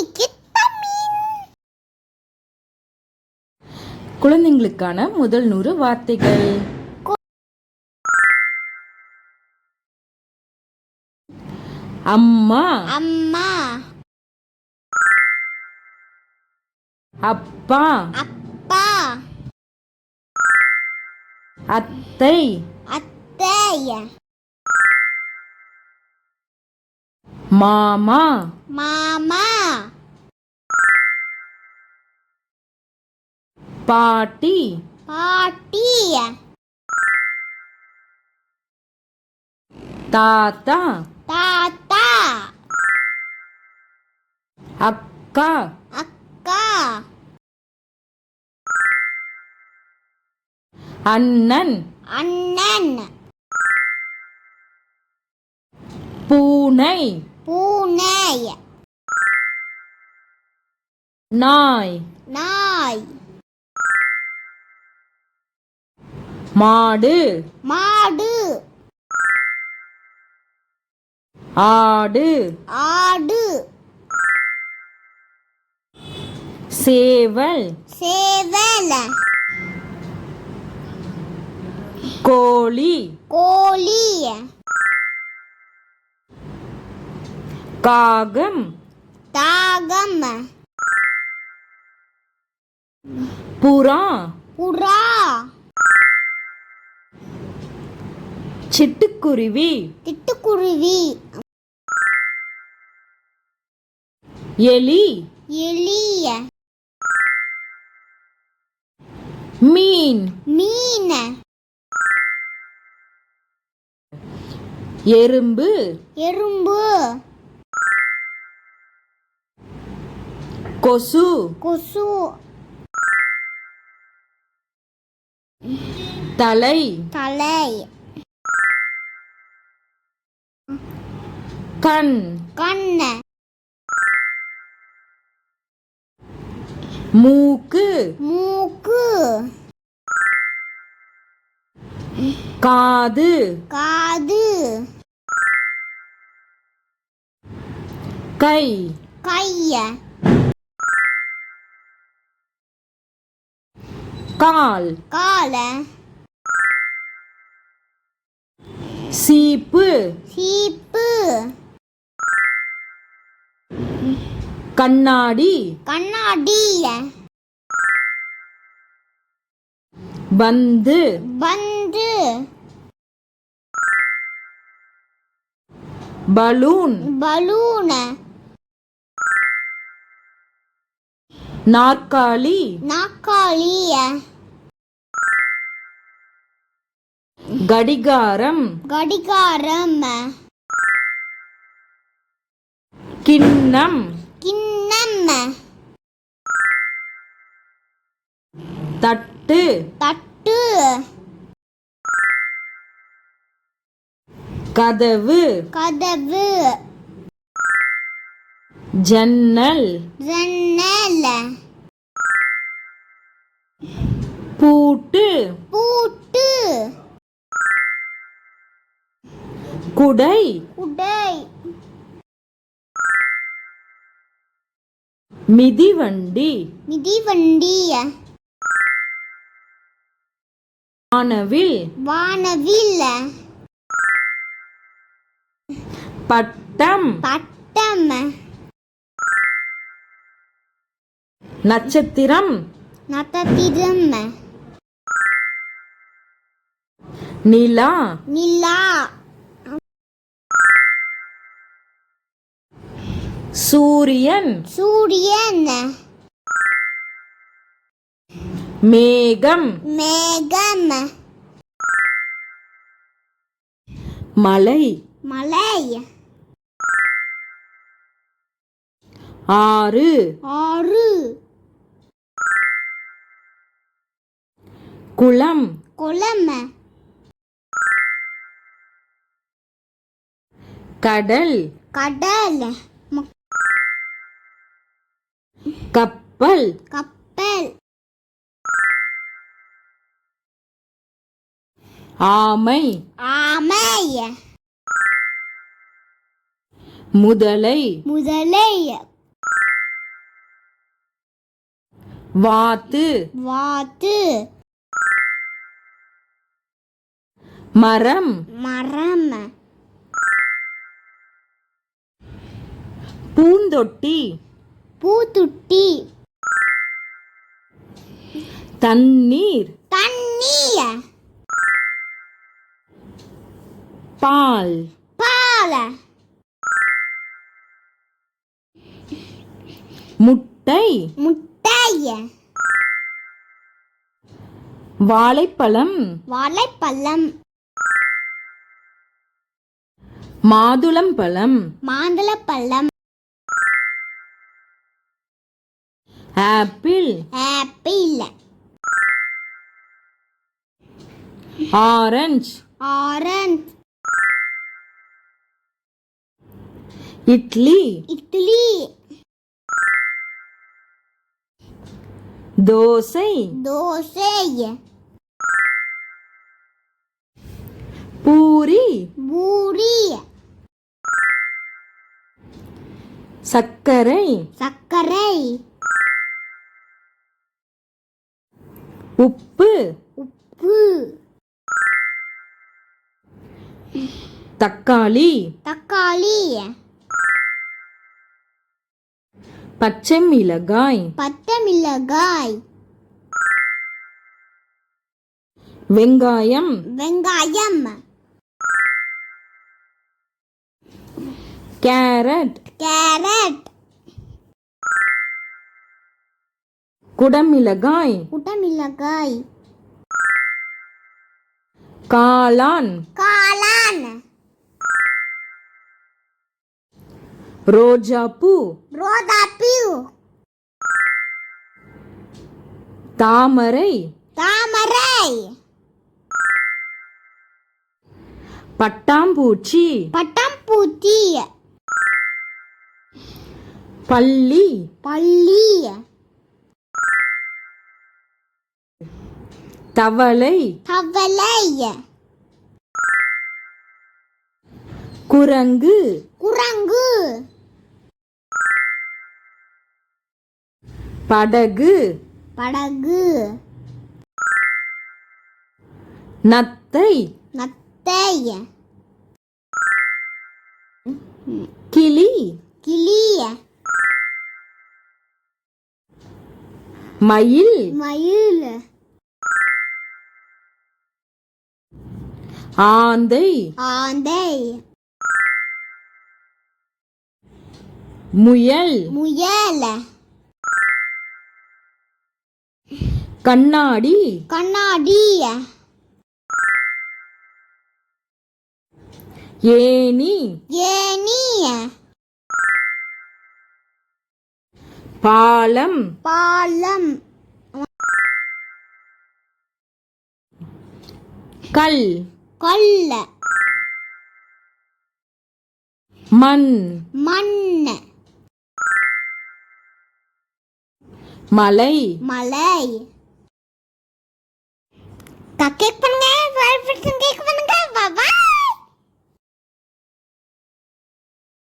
தமிழ் குழந்தைங்களுக்கான முதல் நூறு வார்த்தைகள். அம்மா. அம்மா. அப்பா. அப்பா. அத்தை. அத்தை மாமா. மாமா. பாட்டி. பாட்டி. தாத்தா. தாத்தா. அக்கா. அக்கா. அண்ணன். அண்ணன். பூனை. பூனை. நாய். நாய். மாடு. மாடு. ஆடு. ஆடு. சேவல். சேவல். கோழி. கோழி. காகம். தாகம். புறா. புறா. சிட்டுக்குருவி. திட்டுக்குருவி எலி. எலி. மீன். மீன். எறும்பு. எறும்பு. கொசு. கொசு. தலை. தலை. கண். கண் மூக்கு. மூக்கு. காது. காது. கை. கைய. கால். கால. சீப்பு. சீப்பு. கண்ணாடி. கண்ணாடி. பந்து. பந்து. பலூன். பலூன். நாற்காலி. நாக்காளி கடிகாரம். கடிகாரம். கிண்ணம். கிண்ணம். தட்டு. தட்டு. கதவு. கதவு. ஜன்னல். ஜன்னல். பூட்டு. குடை உடை. மிதிவண்டி. மிதிவண்டி. வானவில். வானவில். பட்டம். பட்டம். நட்சத்திரம். நட்சத்திரம். நிலா. நிலா. சூரியன். சூரியன். மேகம். மேகம். மலை. மலை. ஆறு. ஆறு. குளம். குளம். கடல். கடல். கப்பல். கப்பல். ஆமை. ஆமை. முதலை. முதலை. வாத்து. வாத்து. மரம். மரம். பூந்தொட்டி. பூத்துட்டி. தண்ணீர். தண்ணீர் பால். பால். முட்டை. முட்டை வாழைப்பழம். வாழைப்பழம். மாதுளம்பழம். மாதுளப்பழம் apple apple orange orange idli idli dosa dosa puri puri சர்க்கரை சர்க்கரை உப்பு. உப்பு. தக்காளி. தக்காளி. பச்சை மிளகாய். பச்சை மிளகாய். வெங்காயம். வெங்காயம். கேரட். கேரட். குடமிளகாய். குட்டமிளகாய் காளான். காளான். ரோஜாப்பூ. ரோதாப்பூ தாமரை. தாமரை. பட்டாம்பூச்சி. பட்டாம்பூச்சி. பள்ளி பள்ளி தவளை. தவளை. குரங்கு. குரங்கு. படகு. படகு. நத்தை. நத்தை. கிளி. கிளி. மயில். மயில். ஆந்தை. ஆந்தை. முயல். முயல். கண்ணாடி. கண்ணாடி. ஏனி ஏனி பாலம். பாலம். கல். கொல்ல மண். மண். மலை. மலை. கேக் பண்ணுங்க கேக் பண்ணுங்க.